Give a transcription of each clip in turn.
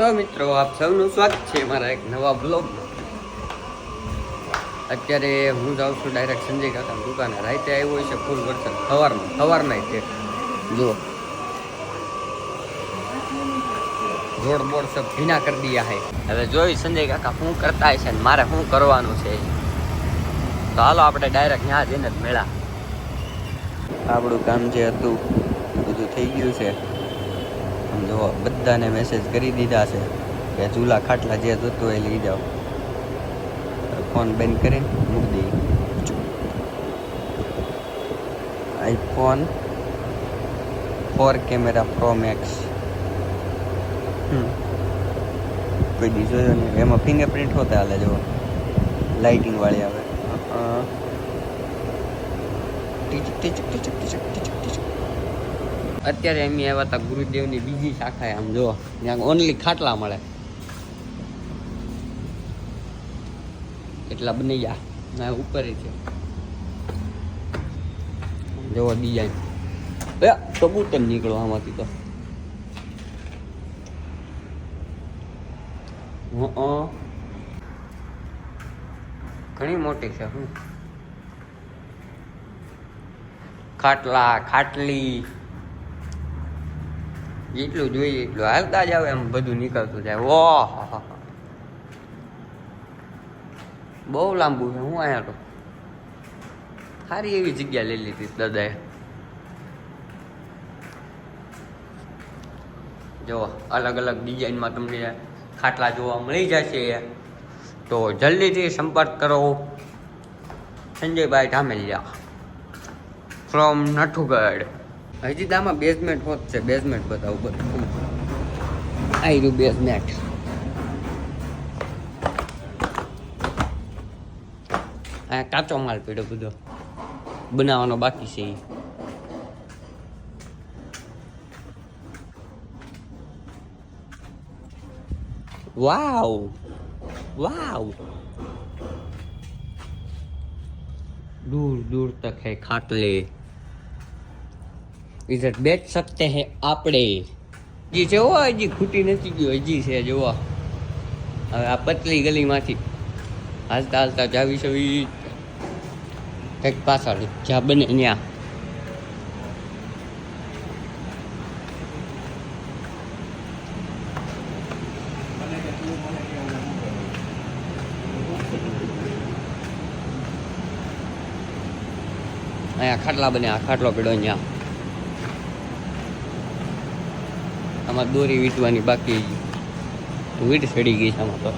તો મિત્રો, આપ સૌનું સ્વાગત છે મારા એક નવા બ્લોગમાં. અત્યારે હું જાઉં છું ડાયરેક્ટ સંજય કાકાની દુકાને. રાતે આવ્યો હોય છે ફૂલ વરસાદ. સવારમાં, સવારના તે જુઓ. રોડ બોડ સબ ભીના કરી દીયા હે. હવે જોઈ સંજય કાકા શું કરતા છે ને મારે શું કરવાનું છે? તો હાલો આપણે ડાયરેક્ટ ત્યાં જઈને જ મેળા. આપણું કામ જે હતું, બધું થઈ ગયું છે. જો બધાને મેસેજ કરી દીધા છે કે ચૂલા ખાટલા જે જોતું હોય લઈ જાઓ. ફોન બંધ કરી મૂકી દઈએ. IPhone four camera pro max કોઈ દી જોયો નહીં. એમાં ફિંગરપ્રિન્ટ હોતા હાલે જો લાઇટિંગ વાળી આવે. ટીચક ટીચક ટીચક ટીચક ટીચક. અત્યારે એમ આવ્યા હતા ગુરુદેવની બીજી શાખા આમ જો ત્યાં ઓનલી ખાટલા મળે. એટલા બની ગયા ઉપર છે. જોવો ડિઝાઇન કબૂતર નીકળો આમાંથી તો. ઘણી મોટી છે, હું. ખાટલા, ખાટલી. જેટલું જોઈએ એટલું હાલતા જ આવે એમ બધું નીકળતું જાય. ઓહ બહુ લાંબુ છે, હું અહીંયા તો. સારી એવી જગ્યા લઈ લીધી દાદાએ. જો, અલગ અલગ ડિઝાઇનમાં તમને ખાટલા જોવા મળી જશે. તો જલ્દીથી સંપર્ક કરો. સંજયભાઈ ધામેલિયા. ફ્રોમ નઠુગઢ હજી દામાં બેઝમેન્ટ હોત છે બેઝમેન્ટ બતાવું આવી રહ્યું બેઝમેન્ટ આ કાચો માલ પડ્યો બધો. બનાવવાનો બાકી છે એ વાવ વાવ. દૂર દૂર તક હે ખાટલે. इधर बैठ सकते हैं આપણે હજી છે હો હજી ખૂટી નથી ગયો હજી છે જોવો હવે આ પતલી ગલીમાંથી હાલતા હાલતા જાવી સવી કંઈક પાછળ જ્યાં બને ત્યાં અહીંયા ખાટલા બને આ ખાટલો પડ્યો અહીંયા આમાં દોરી વીંટવાની બાકી વીંટ ચડી ગઈ છે આમાં તો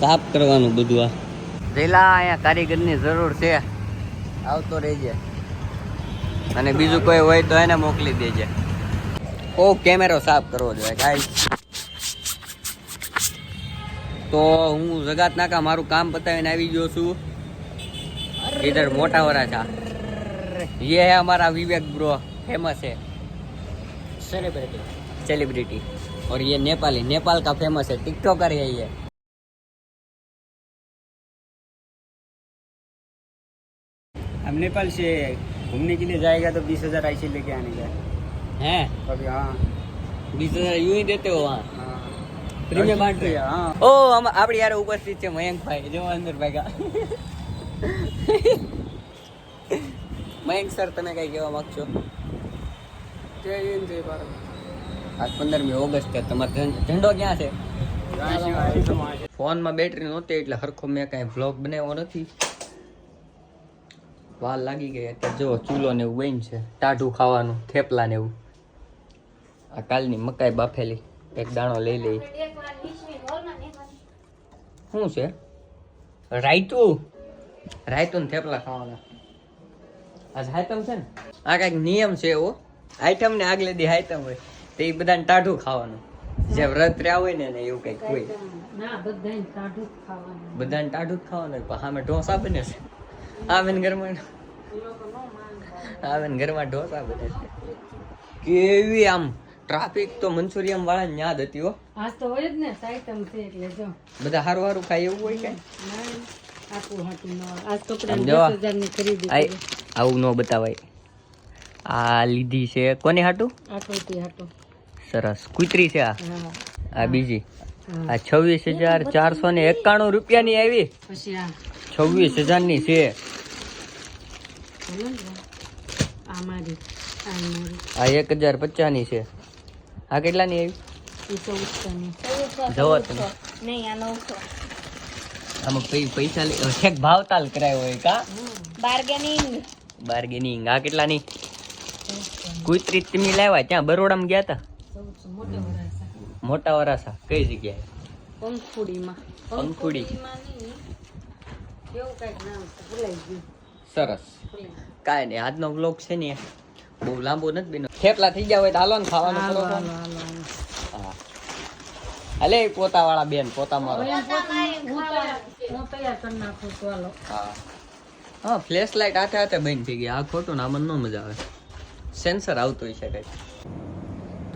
સાફ કરવાનું બધું આ જેલા અહીંયા કારીગરની જરૂર છે આવતો રહેજે અને બીજું કોઈ હોય તો એને મોકલી દેજે ઓ કેમેરો સાફ કરવો જોઈએ ગાઈસ તો હું જગાત નાકા મારું કામ પતાવીને આવી ગયો છું इधर मोटा हो रहा था ये है हमारा विवेक ब्रो फेमस है सेलिब्रिटी सेलिब्रिटी और ये नेपाली नेपाल का फेमस है टिकटॉकर है ये हम नेपाल से घूमने के लिए जाएगा तो बीस हजार ऐसे लेके आने का हैं अभी हाँ बीस हजार यूं ही देते हो वहाँ हाँ फ्री में बांट रहे हाँ ઓ આમ આપણી યાર ઉપસ્થિત છે મયંકભાઈ જો અંદર ભાગ્યા મયંક સર તમે કઈ કહેવા માંગશો जय हिंद जय भारत આજ પંદરમી ઓગસ્ટ તમારો ઝંડો ક્યાં છે? ફોનમાં બેટરી નહોતી, એટલે હરખો મેં કાંઈ વ્લોગ બનાવ્યો નથી. વાલ લાગી ગઈ અત્યારે. જો, ચૂલો ને એવું બન છે. ટાઢું ખાવાનું, થેપલા ને એવું. આ કાલની મકાઈ બાફેલી. એક દાણો લઈ લઈ. શું છે? રાયતું. રાયતું ને થેપલા ખાવાના. આજ હાયતમ છે ને? આ કાંઈક નિયમ છે એવો. આઈટમ ને આગલે દી આઈટમ હોય. તો એ બધાને ટાઢું ખાવાનું. જે વ્રત રહ્યા હોય ને એવું કંઈક હોય. ના બધાને ટાઢું જ ખાવાનું. પણ સામે ઢોસા બને છે. આવેન ઘરમાં આવેન ઘરમાં ઢોસા બને છે. કેવી આમ ટ્રાફિક તો મંચુરિયમ વાળા યાદ હતી હો. આજ તો હોય જ ને સાઈટમ છે એટલે જો. બધા હારું હારું ખાય એવું હોય કે? ના હાટું ન આજ કપડા ની ખરીદી આવું ન બતાવાય. આ લીધી છે કોની હાટું? હાટું? સરસ. કુતરી છે આ. આ બીજી. આ છવ્વીસ હજાર ચારસો ને એકાણું રૂપિયાની આવી. છવ્વીસ હજાર હજારની છે. આ મારી આ મારી. આ એક હજાર પચાસની છે. આ કેટલાની આવી? જવો તમે આમાં પૈસા લે- છેક ભાવતાલ કરાયો હોય કા? બાર્ગેનિંગ. બાર્ગેનિંગ. આ કેટલાની? કુતરી તમે લાવ્યા ત્યાં બરોડામાં ગયા હતા ચૌદસો મોટો વરાસા કઈ જગ્યાએ? પંખુડીમાં. પંખુડી. સરસ. કાંઈ નહીં આજનો બ્લોગ છે ને બહુ લાંબો નથી બેનો થેપલા થઈ ગયા હોય તો હાલો ને ખાવાનું હાલો પોતા વાળા બેન પોતા મારો. હું તૈયાર- હું તૈયાર કરી નાખું તો હાલો. હા. હા ફ્લેશ લાઇટ હાથે હાથે બંધ થઈ ગઈ. આ ખોટું ને આમાં ન મજા આવે. સેન્સર આવતું હોય છે કંઈક.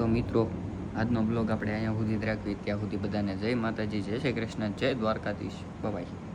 તો મિત્રો, આજનો બ્લોગ આપણે અહીંયા સુધી જ રાખવી ત્યાં સુધી બધાને જય માતાજી, જય શ્રી કૃષ્ણ, જય દ્વારકાધીશ. બાય